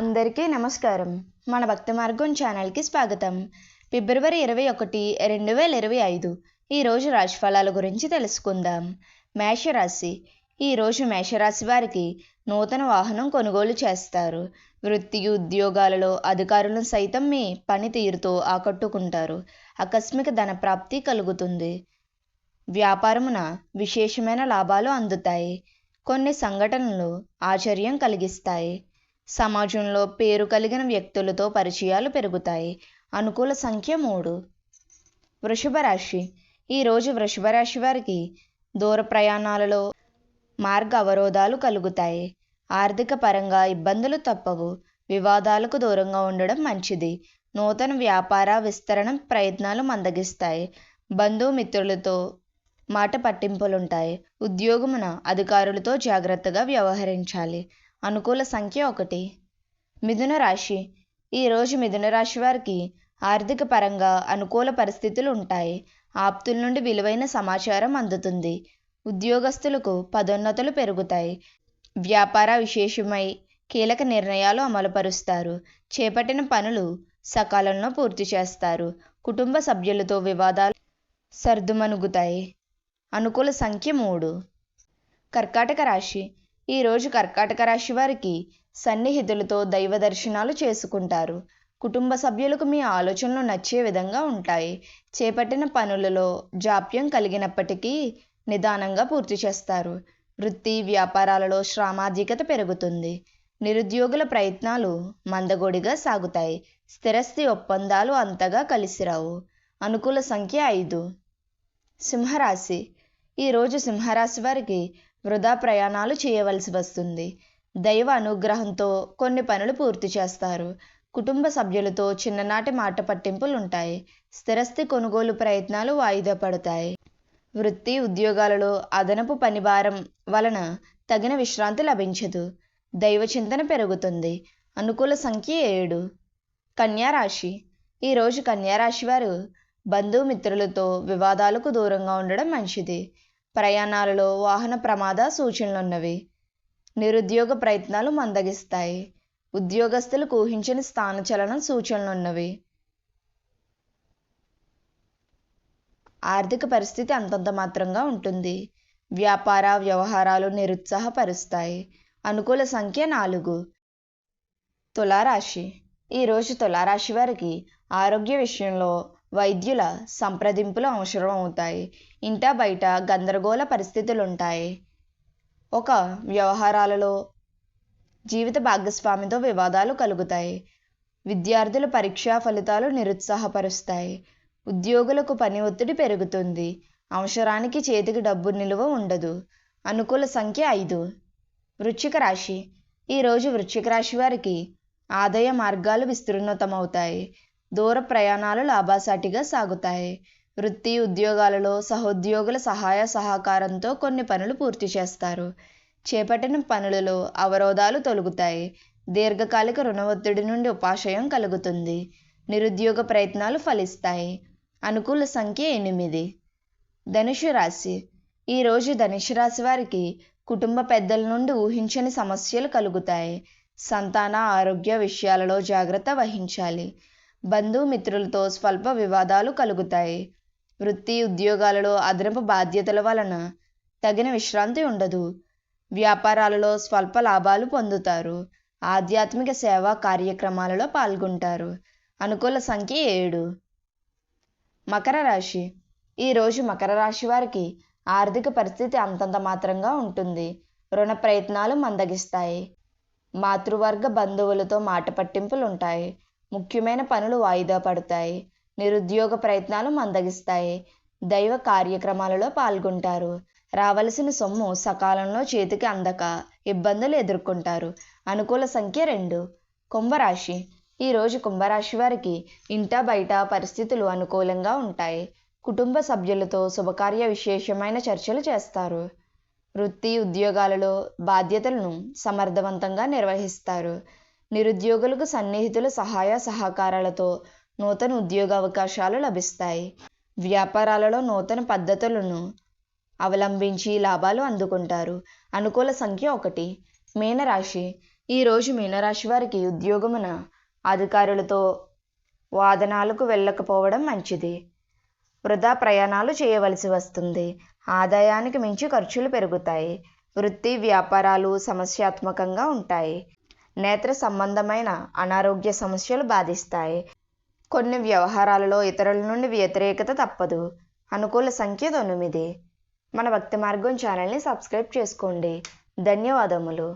అందరికీ నమస్కారం. మన భక్తి మార్గం ఛానల్కి స్వాగతం. ఫిబ్రవరి ఇరవై ఒకటి రెండు వేల ఇరవై ఐదు. ఈరోజు రాశిఫలాల గురించి తెలుసుకుందాం. మేషరాశి. ఈరోజు మేషరాశి వారికి నూతన వాహనం కొనుగోలు చేస్తారు. వృత్తి ఉద్యోగాలలో అధికారులను సైతం మీ పనితీరుతో ఆకట్టుకుంటారు. ఆకస్మిక ధన ప్రాప్తి కలుగుతుంది. వ్యాపారమున విశేషమైన లాభాలు అందుతాయి. కొన్ని సంఘటనలు ఆశ్చర్యం కలిగిస్తాయి. సమాజంలో పేరు కలిగిన వ్యక్తులతో పరిచయాలు పెరుగుతాయి. అనుకూల సంఖ్య మూడు. వృషభ రాశి. ఈరోజు వృషభ రాశి వారికి దూర ప్రయాణాలలో మార్గ అవరోధాలు కలుగుతాయి. ఆర్థిక పరంగా ఇబ్బందులు తప్పవు. వివాదాలకు దూరంగా ఉండడం మంచిది. నూతన వ్యాపార విస్తరణ ప్రయత్నాలు మందగిస్తాయి. బంధుమిత్రులతో మాట పట్టింపులుంటాయి. ఉద్యోగమున అధికారులతో జాగ్రత్తగా వ్యవహరించాలి. అనుకూల సంఖ్య ఒకటి. మిథున రాశి. ఈరోజు మిథున రాశి వారికి ఆర్థిక పరంగా అనుకూల పరిస్థితులు ఉంటాయి. ఆప్తుల నుండి విలువైన సమాచారం అందుతుంది. ఉద్యోగస్తులకు పదోన్నతులు పెరుగుతాయి. వ్యాపార విశేషమై కీలక నిర్ణయాలు అమలుపరుస్తారు. చేపట్టిన పనులు సకాలంలో పూర్తి చేస్తారు. కుటుంబ సభ్యులతో వివాదాలు సర్దుమనుగుతాయి అనుకూల సంఖ్య మూడు. కర్కాటక రాశి. ఈరోజు కర్కాటక రాశి వారికి సన్నిహితులతో దైవ దర్శనాలు చేసుకుంటారు. కుటుంబ సభ్యులకు మీ ఆలోచనలు నచ్చే విధంగా ఉంటాయి. చేపట్టిన పనులలో జాప్యం కలిగినప్పటికీ నిదానంగా పూర్తి చేస్తారు. వృత్తి వ్యాపారాలలో శ్రామాధికత పెరుగుతుంది. నిరుద్యోగుల ప్రయత్నాలు మందగోడిగా సాగుతాయి. స్థిరస్థి ఒప్పందాలు అంతగా కలిసిరావు అనుకూల సంఖ్య ఐదు. సింహరాశి. ఈరోజు సింహరాశి వారికి వృధా ప్రయాణాలు చేయవలసి వస్తుంది. దైవ అనుగ్రహంతో కొన్ని పనులు పూర్తి చేస్తారు. కుటుంబ సభ్యులతో చిన్ననాటి మాట పట్టింపులు ఉంటాయి స్థిరస్థి కొనుగోలు ప్రయత్నాలు వాయిదా పడతాయి. వృత్తి ఉద్యోగాలలో అదనపు పనిభారం వలన తగిన విశ్రాంతి లభించదు. దైవ చింతన పెరుగుతుంది. అనుకూల సంఖ్య ఏడు. కన్యారాశి ఈరోజు కన్యారాశి వారు బంధుమిత్రులతో వివాదాలకు దూరంగా ఉండడం మంచిది. ప్రయాణాలలో వాహన ప్రమాద సూచనలున్నవి. నిరుద్యోగ ప్రయత్నాలు మందగిస్తాయి. ఉద్యోగస్తులకు ఊహించని స్థానచలనం సూచనలున్నవి. ఆర్థిక పరిస్థితి అంతంత మాత్రంగా ఉంటుంది. వ్యాపార వ్యవహారాలు నిరుత్సాహపరుస్తాయి. అనుకూల సంఖ్య నాలుగు. తులారాశి. ఈరోజు తులారాశి వారికి ఆరోగ్య విషయంలో వైద్యుల సంప్రదింపులు అవసరం అవుతాయి ఇంటా బయట గందరగోళ పరిస్థితులు ఉంటాయి ఒక వ్యవహారాలలో జీవిత భాగస్వామితో వివాదాలు కలుగుతాయి. విద్యార్థుల పరీక్షా ఫలితాలు నిరుత్సాహపరుస్తాయి. ఉద్యోగులకు పని ఒత్తిడి పెరుగుతుంది. అవసరానికి చేతికి డబ్బు నిలువ ఉండదు. అనుకూల సంఖ్య ఐదు. వృశ్చిక రాశి. ఈరోజు వృశ్చిక రాశి వారికి ఆదాయ మార్గాలు విస్తృణతమవుతాయి దూర ప్రయాణాలు లాభాసాటిగా సాగుతాయి. వృత్తి ఉద్యోగాలలో సహోద్యోగుల సహాయ సహకారంతో కొన్ని పనులు పూర్తి చేస్తారు. చేపట్టిన పనులలో అవరోధాలు తొలగుతాయి. దీర్ఘకాలిక రుణ ఒత్తిడి నుండి ఉపాశయం కలుగుతుంది. నిరుద్యోగ ప్రయత్నాలు ఫలిస్తాయి. అనుకూల సంఖ్య ఎనిమిది. ధనుషు రాశి. ఈరోజు ధనుషు రాశి వారికి కుటుంబ పెద్దల నుండి ఊహించని సమస్యలు కలుగుతాయి. సంతాన ఆరోగ్య విషయాలలో జాగ్రత్త వహించాలి. బంధుమిత్రులతో స్వల్ప వివాదాలు కలుగుతాయి. వృత్తి ఉద్యోగాలలో అదనపు బాధ్యతల వలన తగిన విశ్రాంతి ఉండదు. వ్యాపారాలలో స్వల్ప లాభాలు పొందుతారు. ఆధ్యాత్మిక సేవా కార్యక్రమాలలో పాల్గొంటారు. అనుకూల సంఖ్య ఏడు. మకర రాశి. ఈరోజు మకర రాశి వారికి ఆర్థిక పరిస్థితి అంతంత మాత్రంగా ఉంటుంది. రుణ ప్రయత్నాలు మందగిస్తాయి. మాతృవర్గ బంధువులతో మాట పట్టింపులు ఉంటాయి ముఖ్యమైన పనులు వాయిదా పడతాయి. నిరుద్యోగ ప్రయత్నాలు మందగిస్తాయి. దైవ కార్యక్రమాలలో పాల్గొంటారు. రావలసిన సొమ్ము సకాలంలో చేతికి అందక ఇబ్బందులు ఎదుర్కొంటారు. అనుకూల సంఖ్య రెండు. కుంభరాశి. ఈరోజు కుంభరాశి వారికి ఇంట బయట పరిస్థితులు అనుకూలంగా ఉంటాయి. కుటుంబ సభ్యులతో శుభకార్య విశేషమైన చర్చలు చేస్తారు. వృత్తి ఉద్యోగాలలో బాధ్యతలను సమర్థవంతంగా నిర్వహిస్తారు. నిరుద్యోగులకు సన్నిహితుల సహాయ సహకారాలతో నూతన ఉద్యోగ అవకాశాలు లభిస్తాయి. వ్యాపారాలలో నూతన పద్ధతులను అవలంబించి లాభాలు అందుకుంటారు. అనుకూల సంఖ్య ఒకటి. మీనరాశి. ఈరోజు మీనరాశి వారికి ఉద్యోగమున అధికారులతో వాదనాలకు వెళ్ళకపోవడం మంచిది. వృధా ప్రయాణాలు చేయవలసి వస్తుంది. ఆదాయానికి మించి ఖర్చులు పెరుగుతాయి. వృత్తి వ్యాపారాలు సమస్యాత్మకంగా ఉంటాయి. నేత్ర సంబంధమైన అనారోగ్య సమస్యలు బాధిస్తాయి. కొన్ని వ్యవహారాలలో ఇతరుల నుండి వ్యతిరేకత తప్పదు. అనుకూల సంఖ్య తొమ్మిది. మన భక్తి మార్గం ఛానల్ని సబ్స్క్రైబ్ చేసుకోండి. ధన్యవాదములు.